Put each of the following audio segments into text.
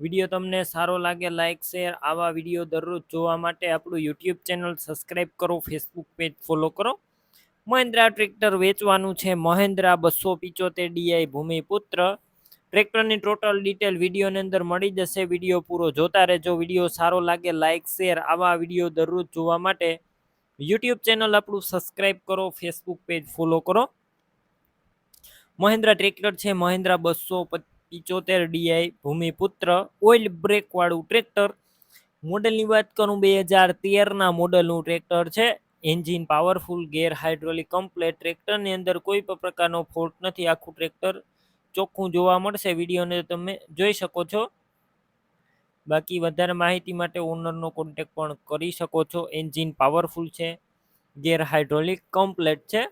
Video તમને સારો લાગે લાઇક શેર આવા વીડિયો દરરોજ જોવા માટે આપણું યુટ્યુબ ચેનલ સબસ્ક્રાઈબ કરો ફેસબુક પેજ ફોલો કરો. મહિન્દ્રા ટ્રેક્ટર વેચવાનું છે મહેન્દ્રા બસો પિચોતેર ડીઆઈ ભૂમિપુત્ર. ટ્રેક્ટરની ટોટલ ડિટેલ વિડીયોની અંદર મળી જશે, વીડિયો પૂરો જોતા રહેજો, વીડિયો સારો લાગે લાઇક શેર આવા વીડિયો દરરોજ જોવા માટે યુટ્યુબ ચેનલ આપણું સબસ્ક્રાઈબ કરો ફેસબુક પેજ ફોલો કરો. મહિન્દ્રા ટ્રેક્ટર છે મહિન્દ્રા બસો પિચોતેર ડીઆઈ ભૂમિપુત્ર ઓઇલ બ્રેકવાળું ટ્રેક્ટર. મોડલની વાત કરું બે હજાર તેરના મોડલનું ટ્રેક્ટર છે. Engine powerful, gear hydraulic, complete. ટ્રેક્ટરની અંદર કોઈ પણ પ્રકારનો ફોલ્ટ નથી. આખું ટ્રેક્ટર ચોખ્ખું જોવા મળશે. વિડીયોને તમે જોઈ શકો છો. બાકી વધારે માહિતી માટે ઓનરનો કોન્ટેક પણ કરી શકો છો. એન્જિન પાવરફુલ છે, ગેર હાઇડ્રોલિક, કમ્પ્લેટ છે.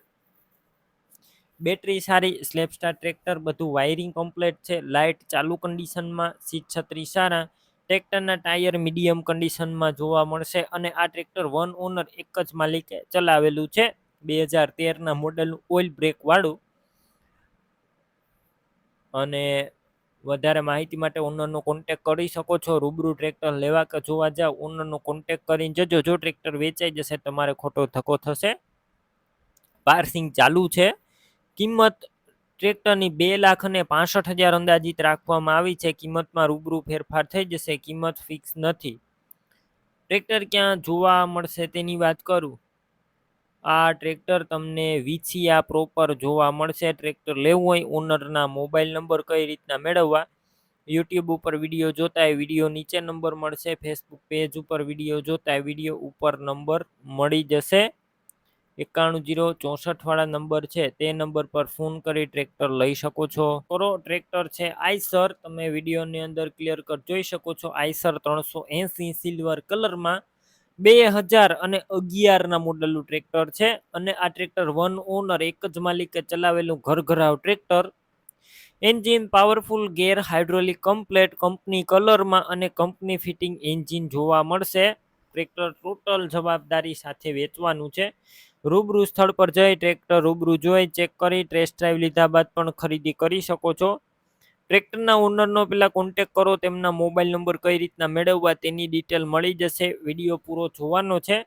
બેટરી સારી સ્લેપ સ્ટાર ટ્રેક્ટર બધું વાયરિંગ કમ્પ્લેટ છે, લાઇટ ચાલુ કન્ડિશનમાં સીટ છત્રી સારા, ટ્રેક્ટરના ટાયર મીડિયમ કન્ડિશનમાં જોવા મળશે અને આ ટ્રેક્ટર વન ઓનર એક જ માલિકે ચલાવેલું છે, બે હજાર તેરના મોડલનું ઓઇલ બ્રેકવાળું અને વધારે માહિતી માટે ઓનરનો કોન્ટેક કરી શકો છો, રૂબરૂ ટ્રેક્ટર લેવા કે જોવા જાવ ઓનરનો કોન્ટેક કરીને જજો, જો ટ્રેક્ટર વેચાઈ જશે, તમારે ખોટો ધક્કો થશે. પાર્સિંગ ચાલુ છે. કિંમત ટ્રેક્ટરની બે લાખ અને પાસઠ હજાર અંદાજિત રાખવામાં આવી છે. કિંમતમાં રૂબરૂ ફેરફાર થઈ જશે. કિંમત ફિક્સ નથી. ટ્રેક્ટર ક્યાં જોવા મળશે તેની વાત કરું? આ ટ્રેક્ટર તમને વીછીયા પ્રોપર જોવા મળશે. ટ્રેક્ટર લેવું હોય ઓનરના મોબાઈલ નંબર કઈ રીતના મેળવવા? યુટ્યુબ ઉપર વીડિયો જોતા વીડિયો નીચે નંબર મળશે. ફેસબુક પેજ ઉપર વીડિયો જોતા વીડિયો ઉપર નંબર મળી જશે. એકાણું જીરો ચોસઠ વાળા નંબર છે, તે નંબર પર ફોન કરી ટ્રેક્ટર લઈ શકો છો. કરો ટ્રેક્ટર છે આઈસર, તમે વિડીયોની અંદર ક્લિયર કટ જોઈ શકો છો આઈસર ત્રણસો એંસી સિલ્વર કલરમાં બે હજાર અને અગિયારના મોડલનું ટ્રેક્ટર છે અને આ ટ્રેક્ટર વન ઓનર, એક જ માલિકે ચલાવેલું ઘર ઘરાવ tractor. Engine powerful, gear hydraulic, complete, company કલરમાં અને કંપની ફિટિંગ એન્જિન જોવા મળશે. ટ્રેક્ટર ટોટલ જવાબદારી સાથે વેચવાનું છે. રૂબરૂ સ્થળ પર જઈ ટ્રેક્ટર રૂબરૂ જોઈ, ચેક કરી ટેસ્ટ ડ્રાઈવ લીધા બાદ પણ ખરીદી કરી શકો છો. ટ્રેક્ટરના ઓનરનો પહેલાં કોન્ટેક કરો, તેમના મોબાઈલ નંબર કઈ રીતના મેળવવા તેની ડિટેલ મળી જશે. વીડિયો પૂરો જોવાનો છે.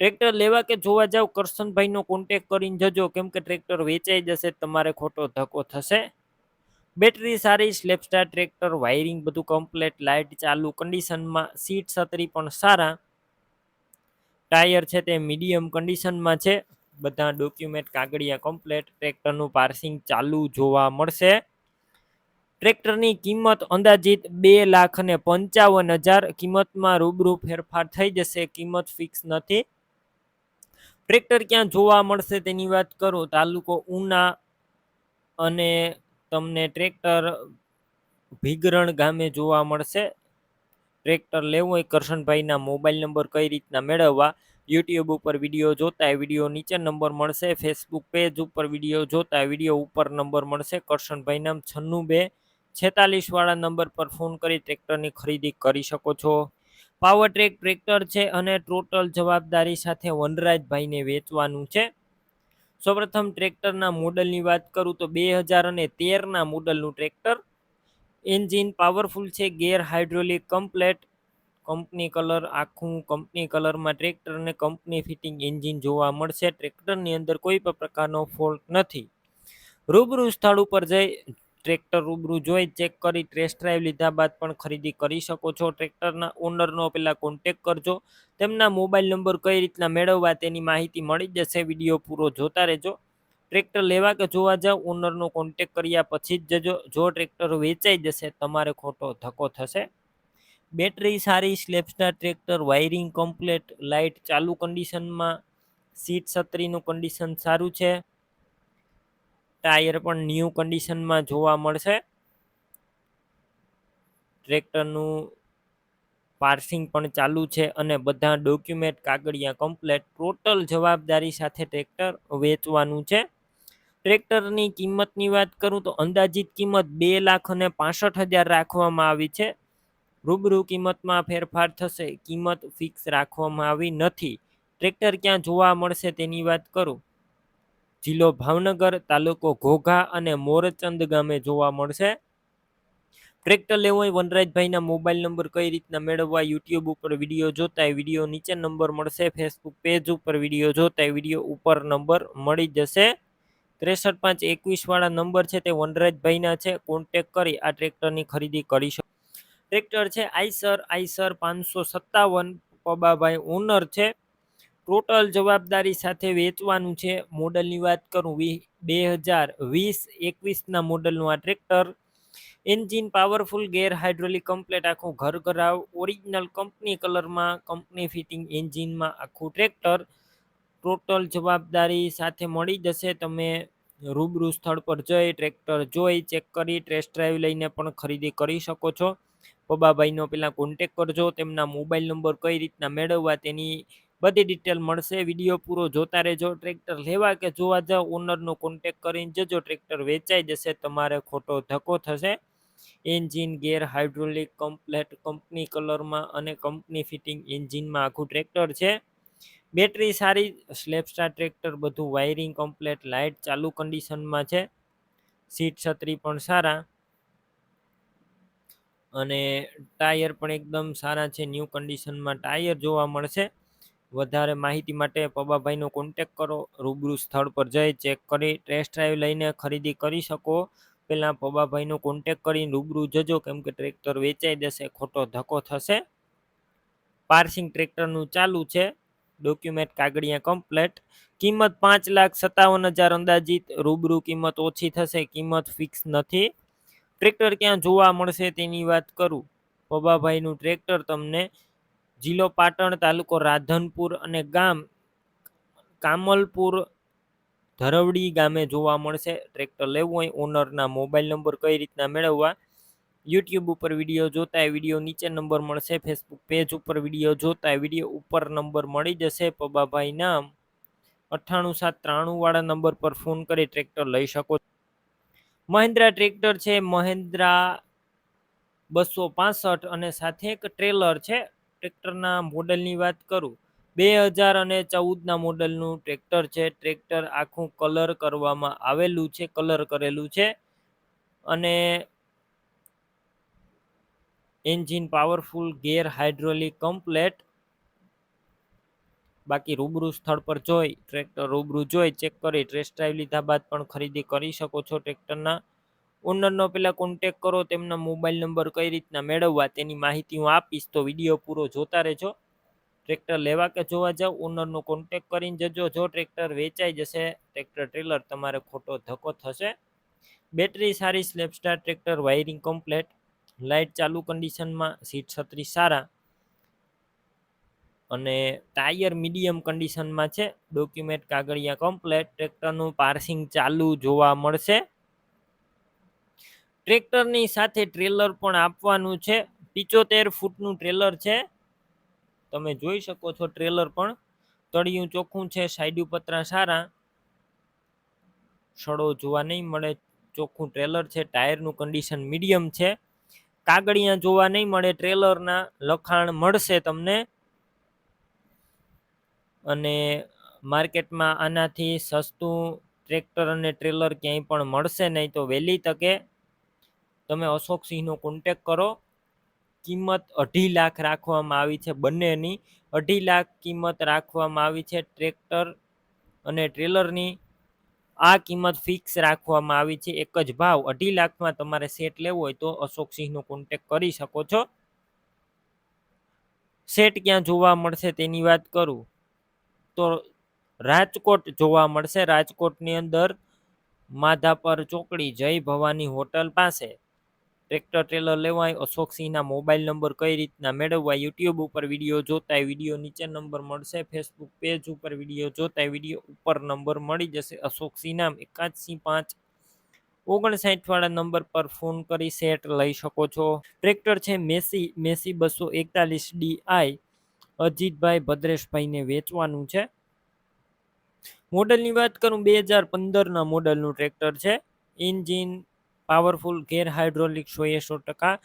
ટ્રેક્ટર લેવા કે જોવા જાવ, કરશનભાઈનો કોન્ટેક કરીને જજો. કેમ કે ટ્રેક્ટર વેચાઈ જશે, તમારે ખોટો ધક્કો થશે. બેટરી સારી સ્લેપસ્ટાર ટ્રેક્ટર વાયરિંગ બધું કમ્પ્લેટ લાઇટ ચાલુ કન્ડિશનમાં સીટ છત્રી પણ સારા. ટાયર છે તે મીડિયમ કન્ડિશનમાં છે. બધા ડોક્યુમેન્ટ કાગળિયા કમ્પ્લેટ. ટ્રેક્ટરનું પાર્સિંગ ચાલુ જોવા મળશે. ટ્રેક્ટરની કિંમત અંદાજિત બે લાખ અને પંચાવન હજાર. કિંમતમાં રૂબરૂ ફેરફાર થઈ જશે. કિંમત ફિક્સ નથી. ટ્રેક્ટર ક્યાં જોવા મળશે તેની વાત કરું. તાલુકો ઉના અને તમને ટ્રેક્ટર ભીગરણ ગામે જોવા મળશે. ટ્રેક્ટર લેવું હોય, કરશનભાઈના મોબાઈલ નંબર કઈ રીતના મેળવવા, યુટ્યુબ ઉપર વીડિયો જોતા વીડિયો નીચે નંબર મળશે, ફેસબુક પેજ ઉપર વીડિયો જોતા વીડિયો ઉપર નંબર મળશે, કરશનભાઈ નામ છન્નું બે છેતાલીસ વાળા નંબર પર ફોન કરી ટ્રેક્ટરની ખરીદી કરી શકો છો. પાવર ટ્રેક ટ્રેક્ટર છે અને ટોટલ જવાબદારી સાથે વનરાજભાઈને વેચવાનું છે. સૌપ્રથમ ટ્રેક્ટરના મોડલની વાત કરું તો બે હજાર અને તેરના મોડલનું ટ્રેક્ટર એન્જિન પાવરફુલ છે, gear hydraulic, complete company colour, આખું કંપની કલરમાં ટ્રેક્ટર અને કંપની ફિટિંગ એન્જિન જોવા મળશે. ટ્રેક્ટરની અંદર કોઈ પણ પ્રકારનો ફોલ્ટ નથી. રૂબરૂ સ્થળ ઉપર જઈ ટ્રેક્ટર રૂબરૂ જોઈ ચેક કરી, ટેસ્ટ ડ્રાઈવ લીધા બાદ પણ ખરીદી કરી શકો છો. ટ્રેક્ટરના ઓનરનો પહેલાં કોન્ટેક કરજો. તેમના મોબાઈલ નંબર કઈ રીતના મેળવવા તેની માહિતી મળી જશે. વીડિયો પૂરો જોતા રહેજો. ટ્રેક્ટર લેવા કે જોવા જાવ ઓનરનો કોન્ટેક કર્યા પછી જ જજો. જો ટ્રેક્ટર વેચાઈ જશે, તમારે ખોટો ધક્કો થશે. બેટરી સારી self start tractor wiring complete light ચાલુ કન્ડિશનમાં સીટ છત્રીનું કન્ડિશન સારું છે. ટાયર પણ ન્યૂ કન્ડિશનમાં જોવા મળશે. ટ્રેક્ટરનું પાર્સિંગ પણ ચાલુ છે અને બધા ડોક્યુમેન્ટ કાગળિયા કમ્પ્લેટ ટોટલ જવાબદારી સાથે ટ્રેક્ટર વેચવાનું છે. ટ્રેક્ટરની કિંમતની વાત કરું તો અંદાજિત કિંમત બે લાખ અને પાસઠ હજાર રાખવામાં આવી છે. રૂબરૂ કિંમતમાં ફેરફાર થશે. કિંમત ફિક્સ રાખવામાં આવી નથી. ટ્રેક્ટર ક્યાં જોવા મળશે તેની વાત કરું. જિલ્લો ભાવનગર, તાલુકો ઘોઘા અને મોરચંદ ગામે જોવા મળશે. ટ્રેક્ટર લેવું હોય વનરાજભાઈના મોબાઈલ નંબર કઈ રીતના મેળવવા યુટ્યુબ ઉપર વીડિયો જોતા વીડિયો નીચે નંબર મળશે. ફેસબુક પેજ ઉપર વીડિયો જોતા વીડિયો ઉપર નંબર મળી જશે. ત્રેસઠ પાંચ એકવીસ વાળા નંબર છે તે વનરાજભાઈના છે. કોન્ટેક કરી આ ટ્રેક્ટરની ખરીદી કરી શકો. ટ્રેક્ટર છે આઈસર આઈસર પાંચસો સત્તાવન, પબાભાઈ ઓનર છે. ટોટલ જવાબદારી સાથે વેચવાનું છે. મોડલની વાત કરું બે હજાર વીસ એકવીસના મોડલનું આ tractor engine powerful gear hydraulic complete આખું ઘર ઘરાવ. ઓરિજિનલ કંપની કલરમાં કંપની ફિટિંગ એન્જિનમાં આખું ટ્રેક્ટર ટોટલ જવાબદારી સાથે મળી જશે. તમે રૂબરૂ સ્થળ પર જઈ, ટ્રેક્ટર જોઈ, ચેક કરી, ટેસ્ટ ડ્રાઈવ લઈને પણ ખરીદી કરી શકો છો. પબાભાઈનો પહેલાં કોન્ટેક કરજો, તેમના મોબાઈલ નંબર કઈ રીતના મેળવવા તેની બધી ડિટેલ મળશે. વીડિયો પૂરો જોતા રહેજો. ટ્રેક્ટર લેવા કે જોવા જાઓ ઓનરનો કોન્ટેક કરીને જજો. ટ્રેક્ટર વેચાઈ જશે, તમારે ખોટો ધક્કો થશે. Engine gear hydraulic complete company કલરમાં અને કંપની ફિટિંગ એન્જિનમાં આખું ટ્રેક્ટર છે. બેટરી સારી સ્લેપસ્ટાર ટ્રેક્ટર બધું વાયરિંગ કમ્પ્લેટ લાઇટ ચાલુ કન્ડિશનમાં છે. સીટ છત્રી પણ સારા. અને ટાયર પણ એકદમ સારા છે ન્યૂ કન્ડિશનમાં ટાયર જોવા મળશે. વધારે માહિતી માટે પબાભાઈનો કોન્ટેક કરો, રૂબરૂ સ્થળ પર જઈ ચેક કરી ટેસ્ટ ડ્રાઈવ લઈને ખરીદી કરી શકો. પહેલાં પબાભાઈનો કોન્ટેક કરીને રૂબરૂ જજો, કેમ કે ટ્રેક્ટર વેચાઈ દેશે, ખોટો ધક્કો થશે. પાર્સિંગ ટ્રેક્ટરનું ચાલુ છે. ડોક્યુમેન્ટ કાગળિયા કમ્પ્લેટ કિંમત પાંચ લાખ સત્તાવન હજાર અંદાજિત. રૂબરૂ કિંમત ઓછી થશે, કિંમત ફિક્સ નથી. ટ્રેક્ટર ક્યાં જોવા મળશે તેની વાત કરું. પબાભાઈનું ટ્રેક્ટર તમને જિલ્લો પાટણ તાલુકો રાધનપુર અને ગામ કામલપુર ધરવડી ગામે જોવા મળશે. ટ્રેક્ટર લેવું હોય ઓનરના મોબાઈલ નંબર કઈ રીતના મેળવવા? યુટ્યુબ ઉપર વીડિયો જોતા વીડિયો નીચે નંબર મળશે ફેસબુક પેજ ઉપર વીડિયો જોતા વીડિયો ઉપર નંબર મળી જશે. પબાભાઈના અઠ્ઠાણું સાત ત્રાણું વાળા નંબર પર ફોન કરી ટ્રેક્ટર લઈ શકો મહિન્દ્રા ટ્રેક્ટર છે, મહિન્દ્રા બસો પાસઠ અને સાથે એક ટ્રેલર છે. ટ્રેક્ટરના મોડલની વાત કરું, બે હજાર અને ચૌદના મોડલનું ટ્રેક્ટર છે. ટ્રેક્ટર આખું કલર કરવામાં આવેલું છે કલર કરેલું છે. અને engine powerful gear hydraulic complete બાકી રૂબરૂ સ્થળ પર જોઈ, ટ્રેક્ટર રૂબરૂ જોઈ, ચેક કરી ટેસ્ટ ડ્રાઈવ લીધા બાદ પણ ખરીદી કરી શકો છો ટ્રેક્ટરના. ઓનરનો પહેલાં કોન્ટેક કરો, તેમના મોબાઈલ નંબર કઈ રીતના મેળવવા તેની માહિતી હું આપીશ, તો વીડિયો પૂરો જોતા રહેજો. ટ્રેક્ટર લેવા કે જોવા જાવ ઓનરનો કોન્ટેક કરીને જજો. જો ટ્રેક્ટર વેચાઈ જશે, ટ્રેક્ટર ટ્રેલર તમારે ખોટો ધક્કો થશે. બેટરી સારી self start tractor wiring complete light ચાલુ કન્ડિશનમાં સીટ છત્રીસ સારા અને ટાયર મીડિયમ કન્ડિશનમાં છે. ડોક્યુમેન્ટ કાગળિયા કમ્પ્લેટ. ટ્રેક્ટરનું પાર્સિંગ ચાલુ જોવા મળશે. ટ્રેક્ટરની સાથે ટ્રેલર પણ આપવાનું છે. પિચોતેર ફૂટનું ટ્રેલર છે. તમે જોઈ શકો છો ટ્રેલર પણ. તળિયું ચોખ્ખું છે, સાઈડ પતરા સારા. સડો જોવા નહીં મળે. ચોખ્ખું ટ્રેલર છે. ટાયરનું કન્ડિશન મીડિયમ છે. કાગળિયા જોવા નહીં મળે, ટ્રેલરના લખાણ મળશે તમને. અને માર્કેટમાં આનાથી સસ્તું ટ્રેક્ટર અને ટ્રેલર ક્યાંય પણ મળશે નહીં તો વહેલી તકે તમે અશોક સિંહનો કોન્ટેક કરો. કિંમત અઢી લાખ રાખવામાં આવી છે બંનેની. અઢી લાખ કિંમત રાખવામાં આવી છે ટ્રેક્ટર અને ટ્રેલરની. આ કિંમત ફિક્સ રાખવામાં આવી છે. એક જ ભાવ, અઢી લાખમાં તમારે સેટ લેવો હોય તો અશોક સિંહનો કોન્ટેક કરી શકો છો. સેટ ક્યાં જોવા મળશે તેની વાત કરું. તો રાજકોટ જોવા મળશે. રાજકોટની અંદર માધાપર ચોકડી જય ભવાની હોટલ પાસે. ટ્રેક્ટર ટ્રેલર લેવાય, અશોકસિંહના મોબાઈલ નંબર કઈ રીતના મેળવવા યુટ્યુબ ઉપર વીડિયો જોતા વીડિયો નીચે નંબર મળશે ફેસબુક પેજ ઉપર વીડિયો જોતા વીડિયો ઉપર નંબર મળી જશે. અશોકસિંહ નામ એકાદસી પાંચ ઓગણસાઠ વાળા નંબર પર ફોન કરી સેટ લઈ શકો છો. ટ્રેક્ટર છે મેસી મેસી બસો એકતાલીસ ડીઆઈ અજીતભાઈ ભદ્રેશભાઈને વેચવાનું છે. મોડલની વાત કરું, બે હજાર પંદરના મોડલનું ટ્રેક્ટર છે. એન્જિન પાવરફુલ ગેરહાઇડ્રોલિક સો સો ટકા.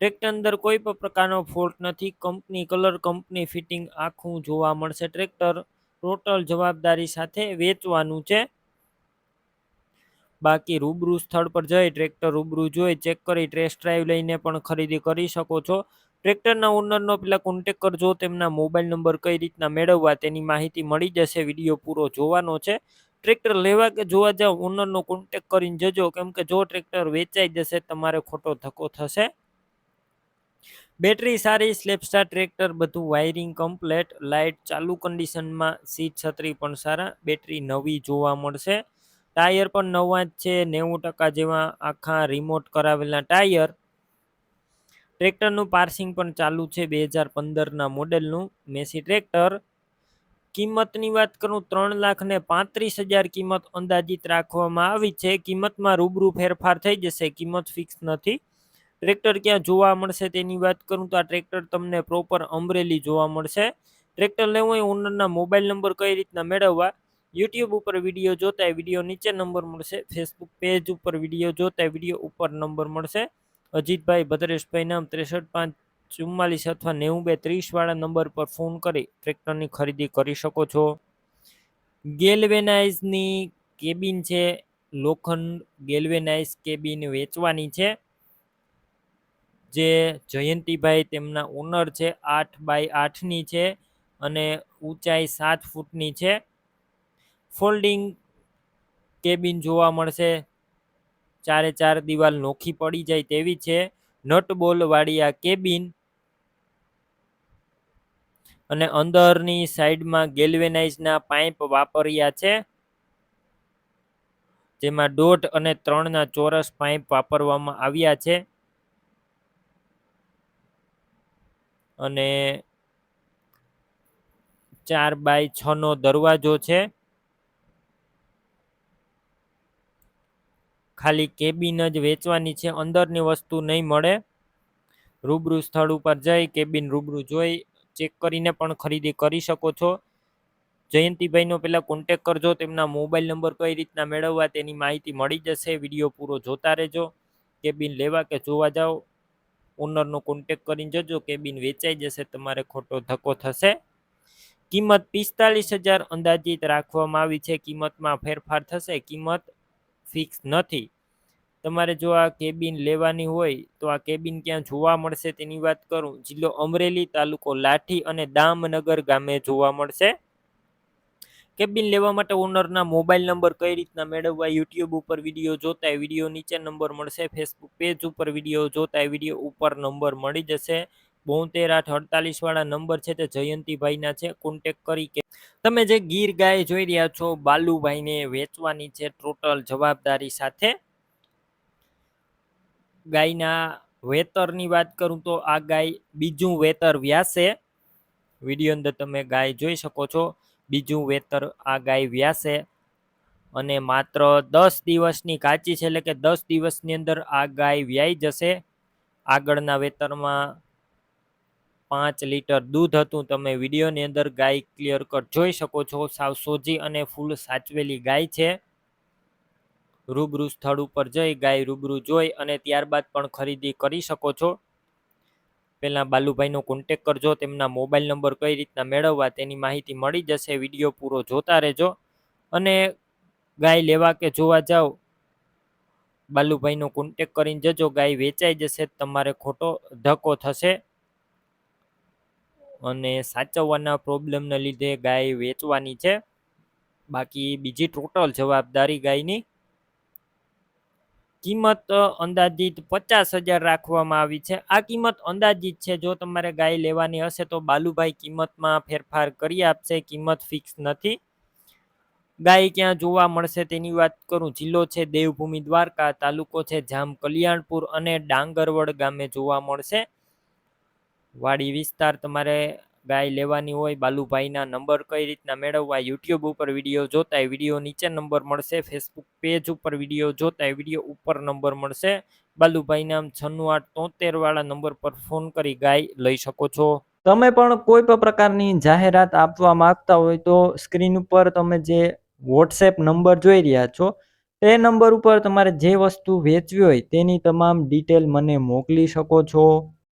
ટ્રેક્ટર અંદર કોઈ પણ પ્રકારનો ફોલ્ટ નથી. કંપની કલર કંપની ફિટિંગ આખું જોવા મળશે. ટ્રેક્ટર ટોટલ જવાબદારી સાથે વેચવાનું છે. બાકી રૂબરૂ સ્થળ પર જઈ ટ્રેક્ટર રૂબરૂ જોઈ ચેક કરી ટેસ્ટ ડ્રાઈવ લઈને પણ ખરીદી કરી શકો છો. ટ્રેક્ટરના ઓનરનો પેલા કોન્ટેક કરજો. તેમના મોબાઈલ નંબર કઈ રીતના મેળવવા તેની માહિતી મળી જશે. વીડિયો પૂરો જોવાનો છે. ટ્રેક્ટર લેવા કે જોવા જાવ ઓનરનો કોન્ટેક કરીને જજો. કેમ કે જો ટ્રેક્ટર વેચાઈ જશે, તમારે ખોટો ધક્કો થશે. બેટરી સારી સ્લેપસ્ટાર ટ્રેક્ટર, બધું વાયરિંગ કમ્પ્લેટ લાઇટ ચાલુ કન્ડિશનમાં સીટ છત્રી પણ સારા બેટરી નવી જોવા મળશે. ટાયર પણ નવા જ છે, નેવું ટકા જેવા આખા રિમોટ કરાવેલા ટાયર ટ્રેક્ટરનું પાર્સિંગ પણ ચાલુ છે, બે હજાર પંદરના મોડેલનું મેસી ટ્રેક્ટર કિંમતની વાત કરું, ત્રણ લાખ ને પાંત્રીસ હજાર કિંમત અંદાજિત રાખવામાં આવી છે. કિંમતમાં રૂબરૂ ફેરફાર થઈ જશે, કિંમત ફિક્સ નથી. ટ્રેક્ટર ક્યાં જોવા મળશે તેની વાત કરું તો આ ટ્રેક્ટર તમને પ્રોપર અમરેલી જોવા મળશે. ટ્રેક્ટર લેવું હોય ઓનરના મોબાઈલ નંબર કઈ રીતના મેળવવા? યુટ્યુબ ઉપર વીડિયો જોતા વીડિયો નીચે નંબર મળશે. ફેસબુક પેજ ઉપર વીડિયો જોતા વીડિયો ઉપર નંબર મળશે. અજીતભાઈ, ભદ્રેશભાઈ નામ ત્રેસઠ પાંચ ચુમ્માલીસ અથવા નેવું બે ત્રીસવાળા નંબર પર ફોન કરી ટ્રેક્ટરની ખરીદી કરી શકો છો. ગેલવેનાઇઝની કેબિન છે, લોખંડ ગેલ્વેનાઇઝ કેબિન વેચવાની છે, જે જયંતિભાઈ તેમના ઓનર છે, આઠ બાય આઠની છે અને ઊંચાઈ સાત ફૂટની છે. ફોલ્ડિંગ કેબિન જોવા મળશે, ચારે ચાર દિવાલ નોખી પડી જાય તેવી છે. નટ બોલવાળી આ કેબિન અને અંદરની સાઈડમાં ગેલ્વેનાઇઝના પાઇપ વાપર્યા છે. જેમાં દોઢ અને ત્રણના ચોરસ પાઇપ વાપરવામાં આવ્યા છે. અને ચાર બાય છ નો દરવાજો છે. ખાલી કેબિન જ વેચવાની છે. અંદરની વસ્તુ નહીં મળે. રૂબરૂ સ્થળ ઉપર જઈ, કેબિન રૂબરૂ જોઈ ચેક કરીને પણ ખરીદી કરી શકો છો. જયંતિભાઈનો પહેલાં કોન્ટેક કરજો, તેમના મોબાઈલ નંબર કઈ રીતના મેળવવા તેની માહિતી મળી જશે, વીડિયો પૂરો જોતા રહેજો. કેબિન લેવા કે જોવા જાઓ ઓનરનો કોન્ટેક કરીને જજો, કેબિન વેચાઈ જશે, તમારે ખોટો ધક્કો થશે. કિંમત પિસ્તાલીસ હજાર અંદાજિત રાખવામાં આવી છે, કિંમતમાં ફેરફાર થશે, કિંમત ફિક્સ નથી. તમારે જો આ કેબિન લેવાની હોય, તો આ કેબિન ક્યાં જોવા મળશે તેની વાત કરું. જિલ્લો અમરેલી તાલુકો લાઠી અને દામનગર ગામે જોવા મળશે. કેબિન લેવા માટે ઓનરના મોબાઈલ નંબર કઈ રીતના મેળવવા યુટ્યુબ ઉપર વીડિયો જોતા વીડિયો નીચે નંબર મળશે. ફેસબુક પેજ ઉપર વીડિયો જોતા વીડિયો ઉપર નંબર મળી જશે. બોતેર આઠ અડતાલીસ વાળા નંબર છે તે જયંતિભાઈના છે. કોન્ટેક કરી કે તમે જે ગીર ગાય જોઈ રહ્યા છો, બાલુભાઈને વેચવાની છે ટોટલ જવાબદારી સાથે. ગાયના વેતરની વાત કરું તો આ ગાય બીજું વેતર વ્યાસે. વીડિયો અંદર તમે ગાય જોઈ શકો છો. બીજું વેતર આ ગાય વ્યાસે. અને માત્ર દસ દિવસની કાચી છે એટલે કે દસ દિવસની અંદર આ ગાય વ્યાઈ જશે. આગળના વેતરમાં પાંચ લીટર દૂધ હતું. તમે વિડીયોની અંદર ગાય ક્લિયર કટ જોઈ શકો છો. સાવ સોજી અને ફૂલ સાચવેલી ગાય છે. રૂબરૂ સ્થળ ઉપર જઈ ગાય રૂબરૂ જોઈ અને ત્યારબાદ પણ ખરીદી કરી શકો છો. પહેલાં બાલુભાઈનો કોન્ટેક કરજો, તેમના મોબાઈલ નંબર કઈ રીતના મેળવવા તેની માહિતી મળી જશે, વીડિયો પૂરો જોતા રહેજો. અને ગાય લેવા કે જોવા જાઓ, બાલુભાઈનો કોન્ટેક કરીને જજો, ગાય વેચાઈ જશે, તમારે ખોટો ધક્કો થશે. અને સાચવવાના પ્રોબ્લેમને લીધે ગાય વેચવાની છે. બાકી બીજી ટોટલ જવાબદારી ગાયની કિંમત અંદાજિત પચાસ હજાર રાખવામાં આવી છે. આ કિંમત અંદાજિત છે. જો તમારે ગાય લેવાની હશે તો બાલુભાઈ કિંમતમાં ફેરફાર કરી આપશે. કિંમત ફિક્સ નથી. ગાય ક્યાં જોવા મળશે તેની વાત કરું. જિલ્લો છે દેવભૂમિ દ્વારકા, તાલુકો છે જામ કલ્યાણપુર અને ડાંગરવડ ગામે જોવા મળશે. વાડી વિસ્તાર તમારે ગાય લેવાની હોય, બાલુભાઈના નંબર કઈ રીતના મેળવવા, યુટ્યુબ ઉપર વીડિયો જોતા વીડિયો નીચે નંબર મળશે, ફેસબુક પેજ ઉપર વીડિયો જોતા વીડિયો ઉપર નંબર મળશે. બાલુભાઈ નામ છન્નું આઠ તોતેર વાળા નંબર પર ફોન કરી ગાય લઈ શકો છો. તમે પણ કોઈ પણ પ્રકારની જાહેરાત આપવા માંગતા હોય તો સ્ક્રીન ઉપર તમે જે વોટ્સએપ નંબર જોઈ રહ્યા છો, તે નંબર ઉપર તમારે જે વસ્તુ વેચવી હોય તેની તમામ ડિટેલ મને મોકલી શકો છો.